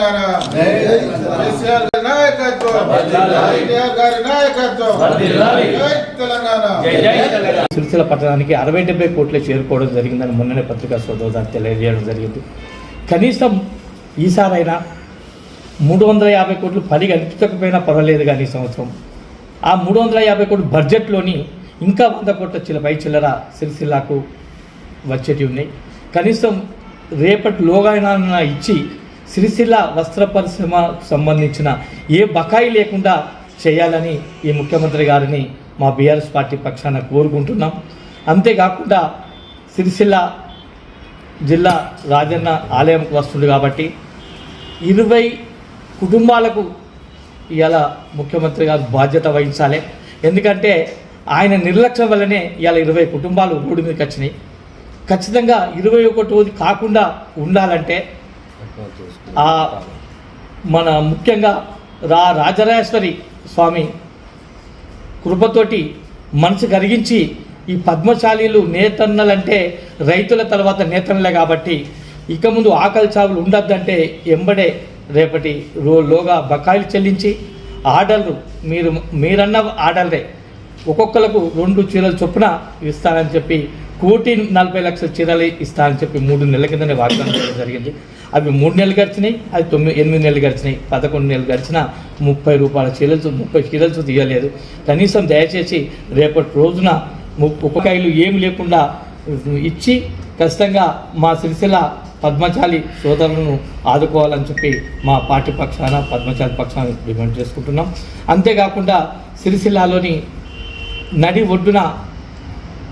తెలంగాణ కేసీఆర్ గారి నాయకత్వం. కేటీఆర్ గారి నాయకత్వం తెలంగాణ. సిరిసిల్ల పట్టణానికి అరవై డెబ్బై కోట్లే చేరుకోవడం జరిగిందని మొన్ననే పత్రికా సోదరు తెలియజేయడం జరిగింది. కనీసం ఈసారైనా మూడు వందల యాభై కోట్లు పని కనిపించకపోయినా పర్వాలేదు కానీ ఈ సంవత్సరం. ఆ మూడు వందల యాభై కోట్లు బడ్జెట్లోని ఇంకా వంద కోట్ల చిల్లపై చిల్లర సిరిసిల్లాకు వచ్చేటివి ఉన్నాయి. కనీసం రేపటి లోగాయన ఇచ్చి సిరిసిల్ల వస్త్ర పరిశ్రమ సంబంధించిన ఏ బకాయి లేకుండా చేయాలని ఈ ముఖ్యమంత్రి గారిని మా బీఆర్ఎస్ పార్టీ పక్షాన కోరుకుంటున్నాం. అంతేకాకుండా సిరిసిల్ల జిల్లా రాజన్న ఆలయంకు వస్తుంది కాబట్టి ఇరవై కుటుంబాలకు ఇవాళ ముఖ్యమంత్రి గారు బాధ్యత వహించాలి. ఎందుకంటే ఆయన నిర్లక్ష్యం వల్లనే ఇవాళ ఇరవై కుటుంబాలు రోడ్డు మీదకి వచ్చినాయి. ఖచ్చితంగా ఇరవై ఒకటి కాకుండా ఉండాలంటే మన ముఖ్యంగా రా రాజరాజేశ్వరి స్వామి కృపతోటి మనసు కరిగించి ఈ పద్మశాలీలు నేతన్నలంటే రైతుల తర్వాత నేతన్నలే కాబట్టి ఇక ముందు ఆకలి చావులు ఉండొద్దంటే ఎంబడే రేపటి రోలోగా బకాయిలు చెల్లించి ఆర్డర్లు మీరు మీరన్న ఆర్డర్లే. ఒక్కొక్కలకు రెండు చీరలు చొప్పున ఇస్తానని చెప్పి కోటి నలభై లక్షల చీరలు ఇస్తానని చెప్పి మూడు నెలల కిందనే వాగ్దానం జరిగింది. అవి మూడు నెలలు గడిచినాయి అవి తొమ్మిది ఎనిమిది నెలలు గడిచినాయి పదకొండు నెలలు గడిచిన ముప్పై రూపాయల చీరలు ముప్పై చీరలు తీయలేదు కనీసం దయచేసి రేపటి రోజున ఉపకాయలు ఏమి లేకుండా ఇచ్చి ఖచ్చితంగా మా సిరిసిల్ల పద్మచాలి సోదరులను ఆదుకోవాలని చెప్పి మా పార్టీ పక్షాన పద్మచాలి పక్షాన డిమాండ్ చేసుకుంటున్నాం. అంతేకాకుండా సిరిసిల్లాలోని నడి ఒడ్డున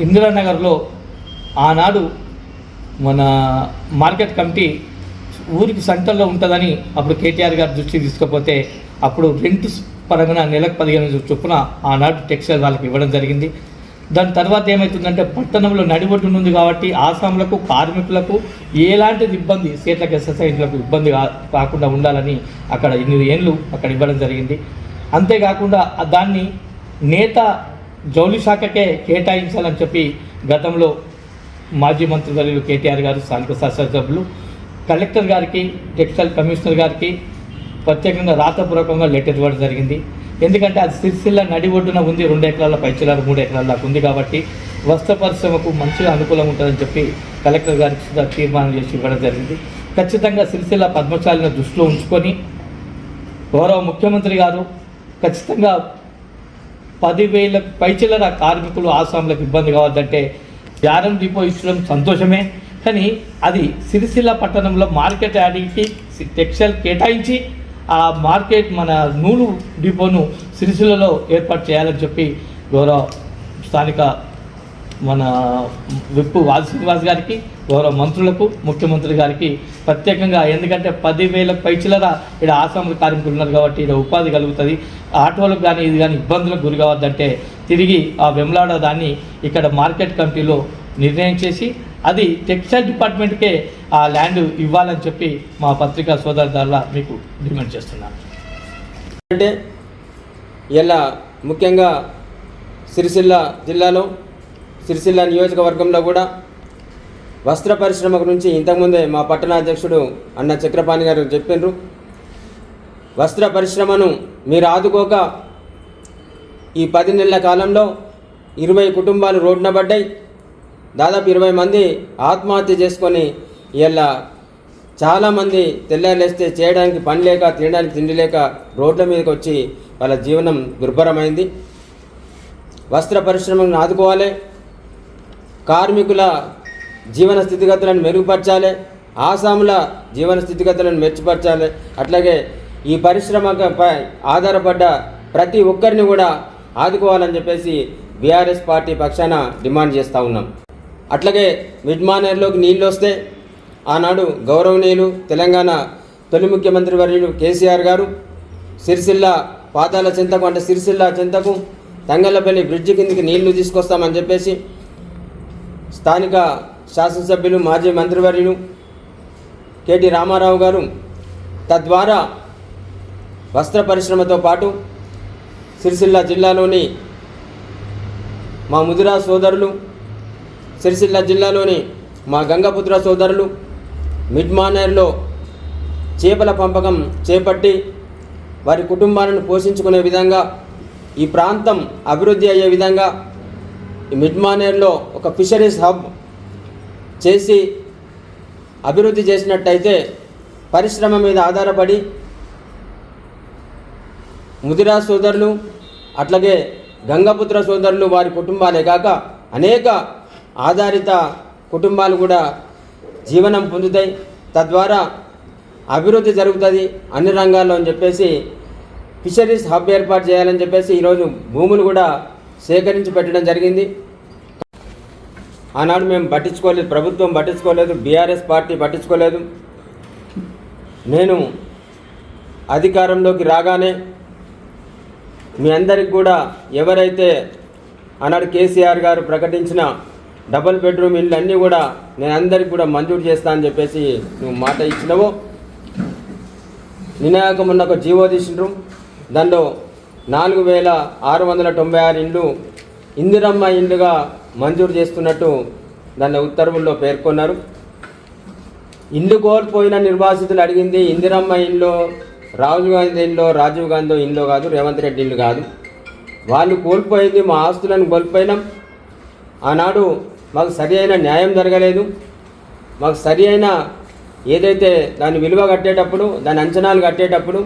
ఇందిరానగర్లో ఆనాడు మన మార్కెట్ కమిటీ ఊరికి సెంటర్లో ఉంటుందని అప్పుడు కేటీఆర్ గారి దృష్టికి తీసుకపోతే అప్పుడు రెంట్ పరంగా నెలకు పదిహేను చొప్పున ఆనాడు టెక్స్టైల్ వాళ్ళకి ఇవ్వడం జరిగింది. దాని తర్వాత ఏమవుతుందంటే పట్టణంలో నడిబొడ్డు ఉంది కాబట్టి ఆసాములకు కార్మికులకు ఎలాంటి ఇబ్బంది సీట్లకు ఎస్ఎస్ఐలకు ఇబ్బంది కా- కాకుండా ఉండాలని అక్కడ ఎనిమిది ఏళ్ళు అక్కడ ఇవ్వడం జరిగింది. అంతేకాకుండా దాన్ని నేత జౌలి శాఖకే కేటాయించాలని చెప్పి గతంలో మాజీ మంత్రివర్యులు కేటీఆర్ గారు స్థానిక శాసనసభ్యులు కలెక్టర్ గారికి టెక్స్టైల్ కమిషనర్ గారికి ప్రత్యేకంగా రాతపూర్వకంగా లెటర్ ఇవ్వడం జరిగింది. ఎందుకంటే అది సిరిసిల్ల నడి ఒడ్డున ఉంది రెండు ఎకరాల పైచిలారు మూడు ఎకరాల దాకా ఉంది కాబట్టి వస్త్ర పరిశ్రమకు మంచిగా అనుకూలంగా ఉంటుందని చెప్పి కలెక్టర్ గారికి సుధా తీర్మానం చేసి ఇవ్వడం జరిగింది. ఖచ్చితంగా సిరిసిల్ల పద్మశాలిని దృష్టిలో ఉంచుకొని గౌరవ ముఖ్యమంత్రి గారు ఖచ్చితంగా పదివేల పైచిల్లర కార్మికులు ఆసాంలకు ఇబ్బంది కావద్దంటే యారం డిపో ఇచ్చడం సంతోషమే. కానీ అది సిరిసిల్ల పట్టణంలో మార్కెట్ యార్డ్కి టెక్స్టైల్ కేటాయించి ఆ మార్కెట్ మన నూలు డిపోను సిరిసిల్లలో ఏర్పాటు చేయాలని చెప్పి గౌరవ స్థానిక మన విప్పు వాల్ శ్రీనివాస్ గారికి గౌరవ మంత్రులకు ముఖ్యమంత్రి గారికి ప్రత్యేకంగా ఎందుకంటే పదివేల పైచిలర ఇక్కడ ఆశ్రమ కార్మికులు ఉన్నారు కాబట్టి ఇక్కడ ఉపాధి కలుగుతుంది. ఆటోలకు కానీ ఇది కానీ ఇబ్బందులకు గురి కావద్దంటే తిరిగి ఆ వెమ్లాడ దాన్ని ఇక్కడ మార్కెట్ కమిటీలో నిర్ణయం చేసి అది టెక్స్టైల్ డిపార్ట్మెంట్కే ఆ ల్యాండ్ ఇవ్వాలని చెప్పి మా పత్రికా సోదరు ద్వారా మీకు డిమాండ్ చేస్తున్నాను అంటే ఇలా ముఖ్యంగా సిరిసిల్ల జిల్లాలో సిరిసిల్ల నియోజకవర్గంలో కూడా వస్త్ర పరిశ్రమ గురించి ఇంతకుముందే మా పట్టణాధ్యక్షుడు అన్న చక్రపాణి గారు చెప్పిండ్రు వస్త్ర పరిశ్రమను మీరు ఆదుకోక ఈ పది నెలల కాలంలో ఇరవై కుటుంబాలు రోడ్డున పడ్డాయి. దాదాపు ఇరవై మంది ఆత్మహత్య చేసుకొని ఇలా చాలామంది తెల్లారేస్తే చేయడానికి పని లేక తినడానికి తిండి లేక రోడ్ల మీదకి వచ్చి వాళ్ళ జీవనం దుర్భరమైంది. వస్త్ర పరిశ్రమను ఆదుకోవాలి. కార్మికుల జీవన స్థితిగతులను మెరుగుపరచాలి. ఆసాముల జీవన స్థితిగతులను మెరుగుపరచాలి. అట్లాగే ఈ పరిశ్రమపై ఆధారపడ్డ ప్రతి ఒక్కరిని కూడా ఆదుకోవాలని చెప్పేసి బీఆర్ఎస్ పార్టీ పక్షాన డిమాండ్ చేస్తూ ఉన్నాం. అట్లాగే విడ్మానేర్లోకి నీళ్ళు వస్తే ఆనాడు గౌరవనీయులు తెలంగాణ తొలి ముఖ్యమంత్రి వర్యులు కేసీఆర్ గారు సిరిసిల్ల పాతాల చింతకు అంటే సిరిసిల్ల చింతకు తంగళ్ళపల్లి బ్రిడ్జి కిందికి నీళ్ళు తీసుకొస్తామని చెప్పేసి స్థానిక శాసనసభ్యులు మాజీ మంత్రివర్యులు కేటీ రామారావు గారు తద్వారా వస్త్ర పరిశ్రమతో పాటు సిరిసిల్ల జిల్లాలోని మా ముదిరా సోదరులు సిరిసిల్ల జిల్లాలోని మా గంగపుత్ర సోదరులు మిడ్మానేర్లో చేపల పంపకం చేపట్టి వారి కుటుంబాలను పోషించుకునే విధంగా ఈ ప్రాంతం అభివృద్ధి అయ్యే విధంగా ఈ ఒక ఫిషరీస్ హబ్ చేసి అభివృద్ధి చేసినట్టయితే పరిశ్రమ మీద ఆధారపడి ముదిరా సోదరులు అట్లాగే గంగపుత్ర సోదరులు వారి కుటుంబాలే కాక అనేక ఆధారిత కుటుంబాలు కూడా జీవనం పొందుతాయి. తద్వారా అభివృద్ధి జరుగుతుంది అన్ని రంగాల్లో అని చెప్పేసి ఫిషరీస్ హబ్ ఏర్పాటు చేయాలని చెప్పేసి ఈరోజు భూములు కూడా సేకరించి పెట్టడం జరిగింది. ఆనాడు మేము పట్టించుకోలేదు ప్రభుత్వం పట్టించుకోలేదు బీఆర్ఎస్ పార్టీ పట్టించుకోలేదు. నేను అధికారంలోకి రాగానే మీ అందరికి కూడా ఎవరైతే ఆనాడు కేసీఆర్ గారు ప్రకటించిన డబుల్ బెడ్రూమ్ ఇల్లు అన్నీ కూడా నేను అందరికి కూడా మంజూరు చేస్తా అని చెప్పేసి నువ్వు మాట ఇచ్చినావు. నినాయక మొన్న ఒక జీవో తీసిండ్రు. దానిలో నాలుగు వేల ఆరు వందల తొంభై ఆరు ఇండ్లు ఇందిరమ్మ ఇండ్లుగా మంజూరు చేస్తున్నట్టు దాని ఉత్తర్వుల్లో పేర్కొన్నారు. ఇండ్లు కోల్పోయిన నిర్వాసితులు అడిగింది ఇందిరమ్మ ఇండ్లో రాజీవ్ గాంధీ ఇల్లు రాజీవ్ గాంధీ ఇల్లు కాదు రేవంత్ రెడ్డి ఇల్లు కాదు. వాళ్ళు కోల్పోయింది మా ఆస్తులను కోల్పోయినాం. ఆనాడు మాకు సరి అయిన న్యాయం జరగలేదు. మాకు సరి అయిన ఏదైతే దాని విలువ కట్టేటప్పుడు దాని అంచనాలు కట్టేటప్పుడు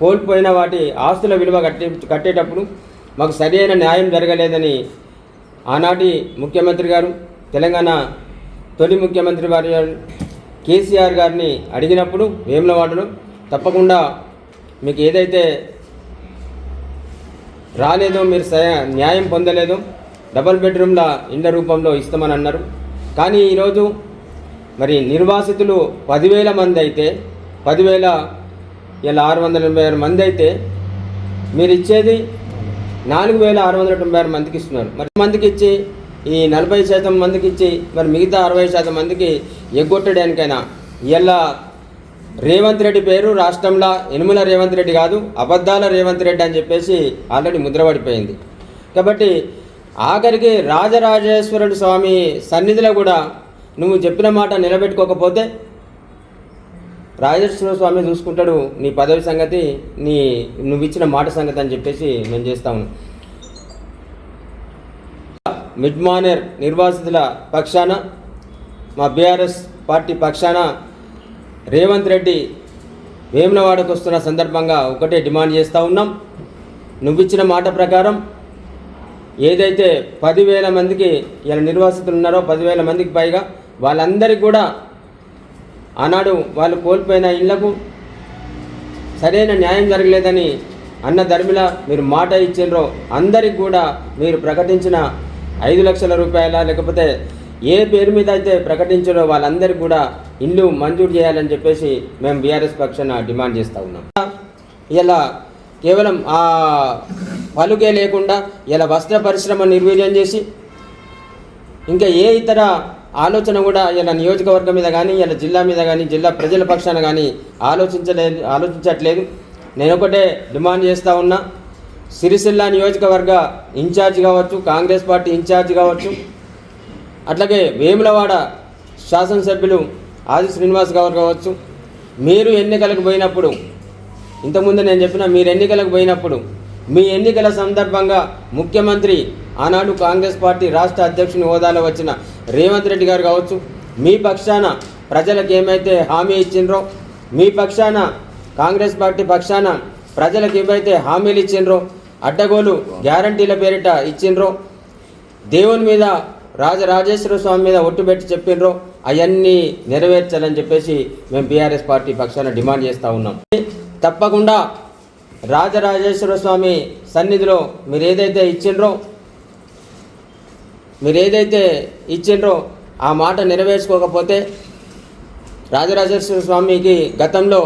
కోల్పోయిన వాటి ఆస్తుల విలువ కట్టే కట్టేటప్పుడు మాకు సరి అయిన న్యాయం జరగలేదని ఆనాటి ముఖ్యమంత్రి గారు తెలంగాణ తొలి ముఖ్యమంత్రి వారి కేసీఆర్ గారిని అడిగినప్పుడు వేములవాడలో తప్పకుండా మీకు ఏదైతే రాలేదో మీరు న్యాయం పొందలేదో డబల్ బెడ్రూమ్ల ఇండ్ల రూపంలో ఇస్తామని అన్నారు. కానీ ఈరోజు మరి నిర్వాసితులు పదివేల మంది అయితే పదివేల ఇలా ఆరు వందల ఎనభై ఆరు మంది అయితే మీరు ఇచ్చేది నాలుగు వేల ఆరు వందల తొంభై ఆరు మందికి ఇస్తున్నారు. మరి మందికి ఇచ్చి ఈ నలభై శాతం మందికి ఇచ్చి మరి మిగతా అరవై శాతం మందికి ఎగ్గొట్టడానికైనా ఇలా రేవంత్ రెడ్డి పేరు రాష్ట్రంలో ఎనుమల రేవంత్ రెడ్డి కాదు అబద్ధాల రేవంత్ రెడ్డి అని చెప్పేసి ఆల్రెడీ ముద్రపడిపోయింది. కాబట్టి ఆఖరికి రాజరాజేశ్వరుడు స్వామి సన్నిధిలో కూడా నువ్వు చెప్పిన మాట నిలబెట్టుకోకపోతే రాజేశ్వర స్వామి చూసుకుంటాడు నీ పదవి సంగతి నీ నువ్వు ఇచ్చిన మాట సంగతి అని చెప్పేసి మేము చేస్తాము మిడ్ మానేర్ నిర్వాసితుల పక్షాన మా బీఆర్ఎస్ పార్టీ పక్షాన రేవంత్ రెడ్డి వేములవాడకు వస్తున్న సందర్భంగా ఒకటే డిమాండ్ చేస్తూ ఉన్నాం. నువ్విచ్చిన మాట ప్రకారం ఏదైతే పదివేల మందికి ఇలా నిర్వాసితులు ఉన్నారో పదివేల మందికి పైగా వాళ్ళందరికీ కూడా ఆనాడు వాళ్ళు కోల్పోయిన ఇళ్ళకు సరైన న్యాయం జరగలేదని అన్న ధర్మిల మీరు మాట ఇచ్చిండ్రో అందరికి కూడా మీరు ప్రకటించిన ఐదు లక్షల రూపాయల లేకపోతే ఏ పేరు మీద అయితే ప్రకటించారో వాళ్ళందరికీ కూడా ఇల్లు మంజూరు చేయాలని చెప్పేసి మేము బీఆర్ఎస్ పక్షాన డిమాండ్ చేస్తూ ఉన్నాం. ఇలా కేవలం ఆ పలుకే లేకుండా ఇలా వస్త్ర పరిశ్రమ నిర్వీర్యం చేసి ఇంకా ఏ ఇతర ఆలోచన కూడా ఇలా నియోజకవర్గం మీద కానీ ఇలా జిల్లా మీద కానీ జిల్లా ప్రజల పక్షాన కానీ ఆలోచించలేదు ఆలోచించట్లేదు. నేను ఒకటే డిమాండ్ చేస్తూ ఉన్నా సిరిసిల్ల నియోజకవర్గ ఇన్ఛార్జ్ కావచ్చు కాంగ్రెస్ పార్టీ ఇన్ఛార్జ్ కావచ్చు అట్లాగే వేములవాడ శాసనసభ్యులు ఆది శ్రీనివాస్ గారు కావచ్చు. మీరు ఎన్నికలకు పోయినప్పుడు ఇంతకుముందు నేను చెప్పిన మీరు ఎన్నికలకు పోయినప్పుడు మీ ఎన్నికల సందర్భంగా ముఖ్యమంత్రి ఆనాడు కాంగ్రెస్ పార్టీ రాష్ట్ర అధ్యక్షుని హోదాలో వచ్చిన రేవంత్ రెడ్డి గారు కావచ్చు మీ పక్షాన ప్రజలకు ఏమైతే హామీ ఇచ్చిండ్రో మీ పక్షాన కాంగ్రెస్ పార్టీ పక్షాన ప్రజలకు ఏమైతే హామీలు ఇచ్చిండ్రో అడ్డగోలు గ్యారంటీల పేరిట ఇచ్చిండ్రో దేవుని మీద రాజరాజేశ్వర స్వామి మీద ఒట్టు పెట్టి చెప్పిండ్రో అవన్నీ నెరవేర్చాలని చెప్పేసి మేము బీఆర్ఎస్ పార్టీ పక్షాన డిమాండ్ చేస్తూ ఉన్నాం. తప్పకుండా రాజరాజేశ్వర స్వామి సన్నిధిలో మీరు ఏదైతే ఇచ్చిండ్రో మీరు ఏదైతే ఇచ్చిండ్రో ఆ మాట నెరవేర్చుకోకపోతే రాజరాజేశ్వర స్వామికి గతంలో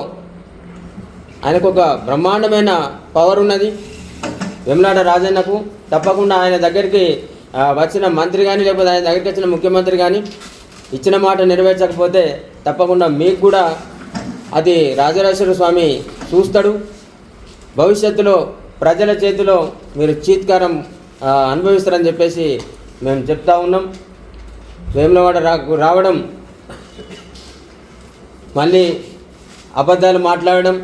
ఆయనకు ఒక బ్రహ్మాండమైన పవర్ ఉన్నది. వెమ్లాడ రాజన్నకు తప్పకుండా ఆయన దగ్గరికి వచ్చిన మంత్రి కానీ లేకపోతే ఆయన దగ్గరికి వచ్చిన ముఖ్యమంత్రి కానీ ఇచ్చిన మాట నెరవేర్చకపోతే తప్పకుండా మీకు కూడా అది రాజరాజేశ్వర స్వామి చూస్తాడు. భవిష్యత్తులో ప్రజల చేతిలో మీరు చీత్కారం అనుభవిస్తారని చెప్పేసి మేము చెప్తా ఉన్నాం. వేములవాడ రాకు రావడం మళ్ళీ అబద్ధాలు మాట్లాడడం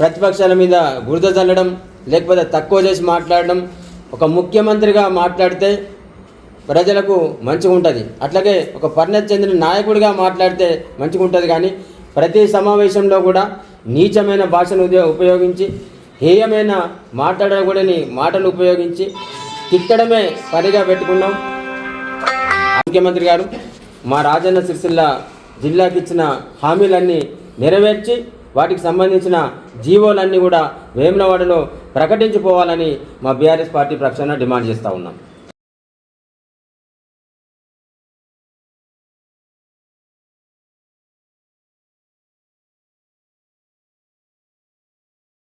ప్రతిపక్షాల మీద బురద చల్లడం లేకపోతే తక్కువ చేసి మాట్లాడడం ఒక ముఖ్యమంత్రిగా మాట్లాడితే ప్రజలకు మంచిగా ఉంటుంది అట్లాగే ఒక పరిణతి చెందిన నాయకుడిగా మాట్లాడితే మంచిగా ఉంటుంది కానీ ప్రతి సమావేశంలో కూడా నీచమైన భాషను ఉపయోగించి హేయమైన మాట్లాడకూడని మాటలు ఉపయోగించి తిట్టడమే పనిగా పెట్టుకున్నాం. ముఖ్యమంత్రి గారు మా రాజన్న సిరిసిల్ల జిల్లాకి ఇచ్చిన హామీలన్నీ నెరవేర్చి వాటికి సంబంధించిన జీవోలన్నీ కూడా వేములవాడలో ప్రకటించిపోవాలని మా బీఆర్ఎస్ పార్టీ పక్షాన డిమాండ్ చేస్తూ ఉన్నాం.